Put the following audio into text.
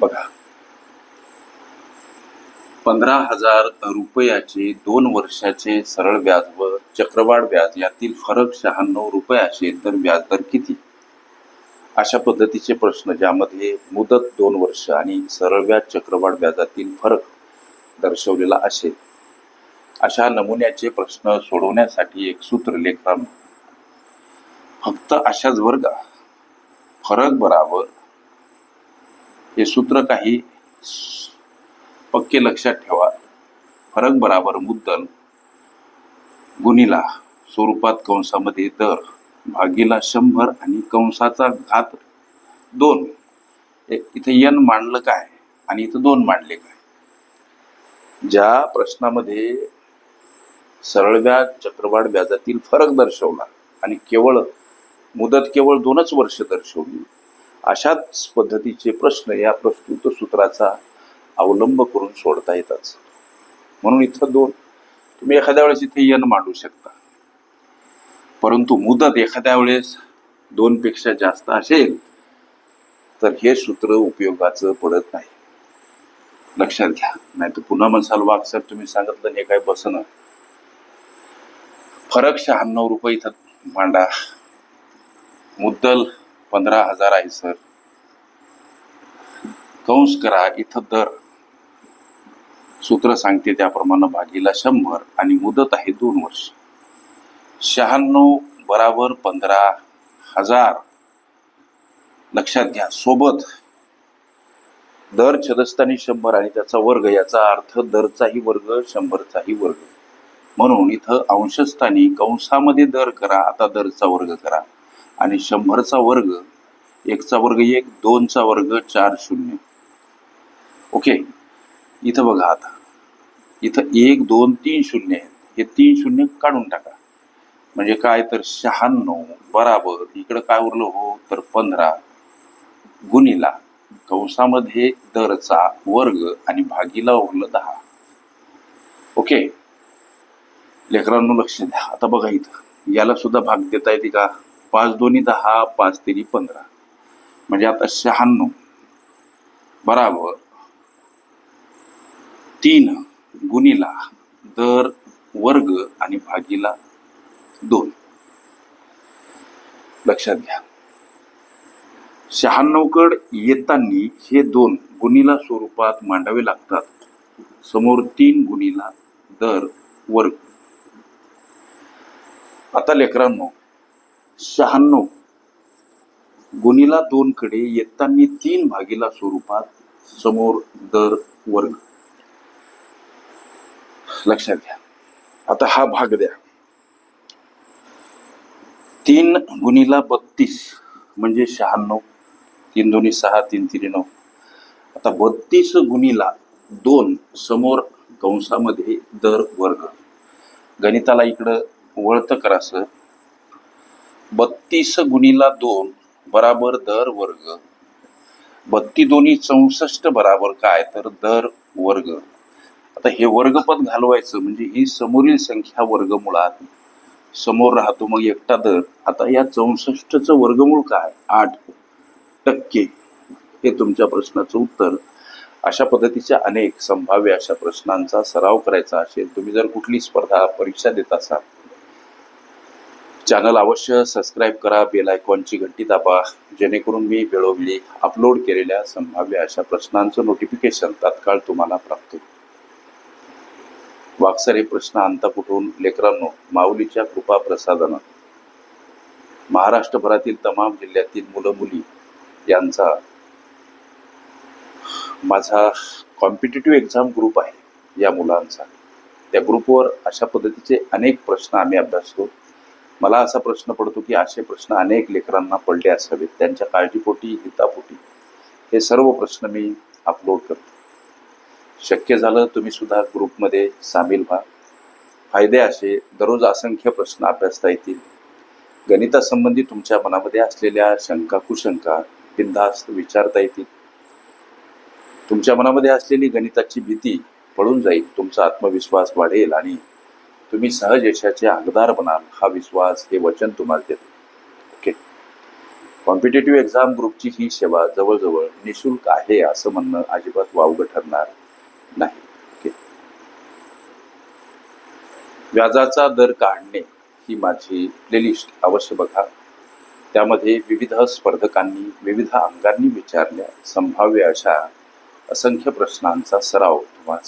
बघा. पंधरा हजार रुपयाचे दोन वर्षाचे सरळ व्याज व चक्रवाढ व्याज यातील फरक शहाण्णव रुपये असेल तर व्याजदर किती? अशा पद्धतीचे प्रश्न ज्यामध्ये मुदत दोन वर्ष आणि सरळ व्याज चक्रवाढ व्याजातील फरक दर्शवलेला असेल. अशा नमुन्याचे प्रश्न सोडवण्यासाठी एक सूत्र लेखन. फक्त अशाच वर्गा. फरक बराबर हे सूत्र काही पक्के लक्षात ठेवा. फरक बराबर मुद्दल गुणिला स्वरूपात कंसामध्ये दर भागीला शंभर आणि कंसाचा घात दोन. इथे यन मांडलं काय आणि इथं दोन मांडले काय? ज्या प्रश्नामध्ये सरळ व्याज चक्रवाढ व्याजातील फरक दर्शवला आणि केवळ मुदत केवळ दोनच वर्ष दर्शवली अशाच पद्धतीचे प्रश्न या प्रस्तुत सूत्राचा अवलंब करून सोडता येतात. म्हणून इथं दोन. तुम्ही एखाद्या वेळेस इथे यन मांडू शकता. परंतु मुदत एखाद्या वेळेस दोनपेक्षा जास्त असेल तर हे सूत्र उपयोगाचं पडत नाही. लक्षात घ्या. नाही तर पुन्हा म्हणसाल वाघ सर तुम्ही सांगितलं हे काय बसणं फरक शहाण्णव रुपये इथं मांडा. मुद्दल पंधरा हजार आहे सर. कंस करा इथं दर. सूत्र सांगते त्याप्रमाणे भागीला शंभर आणि मुदत आहे दोन वर्ष. शहाण्णव बराबर पंधरा हजार. लक्षात घ्या सोबत दर छदस्थानी शंभर आणि त्याचा वर्ग याचा अर्थ दरचाही वर्ग शंभरचाही वर्ग. म्हणून इथं अंशस्थानी कंसामध्ये दर करा आता दरचा वर्ग करा. आणि शंभरचा वर्ग एकचा वर्ग एक दोनचा वर्ग चार शून्य. ओके इथं बघा आता. इथं एक दोन तीन शून्य आहेत. हे तीन शून्य काढून टाका. म्हणजे काय? तर शहाण्णव बराबर इकडं काय उरलं? हो तर पंधरा गुणिला कंसामध्ये दरचा वर्ग आणि भागीला उरलं दहा. ओके लेकरांनो लक्ष द्या. आता बघा इथं. याला सुद्धा भाग देता येते का? पाच दोन्ही दहा पाच तिन्ही पंधरा. म्हणजे आता शहाण्णव. बराबर. तीन गुणिला दर वर्ग आणि भागीला दोन. लक्षात घ्या. शहाण्णवकड येताना हे दोन गुणिला स्वरूपात मांडावे लागतात. समोर तीन गुणिला दर वर्ग. आता लेकरांनो शहाण्णव. गुणीला दोन कडे येताना तीन भागीला स्वरूपात समोर दर वर्ग. लक्षात घ्या. आता हा भाग द्या. तीन गुणीला बत्तीस म्हणजे शहाण्णव. तीन दोन्ही सहा तीन तिने नऊ. आता बत्तीस गुणीला दोन समोर कंसामध्ये दर वर्ग. गणिताला इकडं वळतं करा सर. बत्तीस गुणीला दोन बराबर दर वर्ग. बत्ती दोन्ही चौसष्ट बराबर काय? तर दर वर्ग. आता हे वर्गपद घालवायचं म्हणजे ही समोरील संख्या वर्गमुळात समोर राहतो मग एकटा दर. आता या चौसष्टचं वर्गमूळ काय? आठ टक्के. हे तुमच्या प्रश्नाचं उत्तर. अशा पद्धतीच्या अनेक संभाव्य अशा प्रश्नांचा सराव करायचा असेल तुम्ही जर कुठली स्पर्धा परीक्षा देत असाल चॅनल अवश्य सबस्क्राईब करा बेल आयकॉनची घंटी दाबा जेणेकरून मी वेळोवेळी अपलोड केलेल्या संभाव्य अशा प्रश्नांचं नोटिफिकेशन तात्काळ तुम्हाला प्राप्त होईल. वाक्सर हे प्रश्न अंतपुटून लेकरांनो माऊलीच्या कृपा प्रसादानं महाराष्ट्रभरातील तमाम जिल्ह्यातील मुलं मुली यांचा माझा कॉम्पिटेटिव्ह एक्झाम ग्रुप आहे या मुलांचा. त्या ग्रुपवर अशा पद्धतीचे अनेक प्रश्न आम्ही अभ्यासतो. मला असा प्रश्न पडतो की असे प्रश्न अनेक लेकरांना पडले असावेत. त्यांच्या काळजीपोटी हितापोटी. हे सर्व प्रश्न मी अपलोड करतो. शक्य झालं तुम्ही सुद्धा ग्रुपमध्ये सामील व्हा. फायदे असे दररोज असंख्य प्रश्न अभ्यासता येतील. गणितासंबंधी तुमच्या मनामध्ये असलेल्या शंका कुशंका बिंदास्त विचारता येतील. तुमच्या मनामध्ये असलेली गणिताची भीती पळून जाईल. तुमचा आत्मविश्वास वाढेल आणि तुम्ही सहज यशाचे हकदार बनाल हा विश्वास हे वचन तुम्हाला देतो. ओके कॉम्पिटेटिव्ह एक्झाम ग्रुपची ही सेवा जवळजवळ निशुल्क आहे असं म्हणणं अजिबात वावगं ठरणार नाही. ओके. व्याजाचा दर काढणे ही माझी प्लेलिस्ट अवश्य बघा. त्यामध्ये विविध स्पर्धकांनी विविध अंगांनी विचारल्या संभाव्य अशा असंख्य प्रश्नांचा सराव तुम्हाला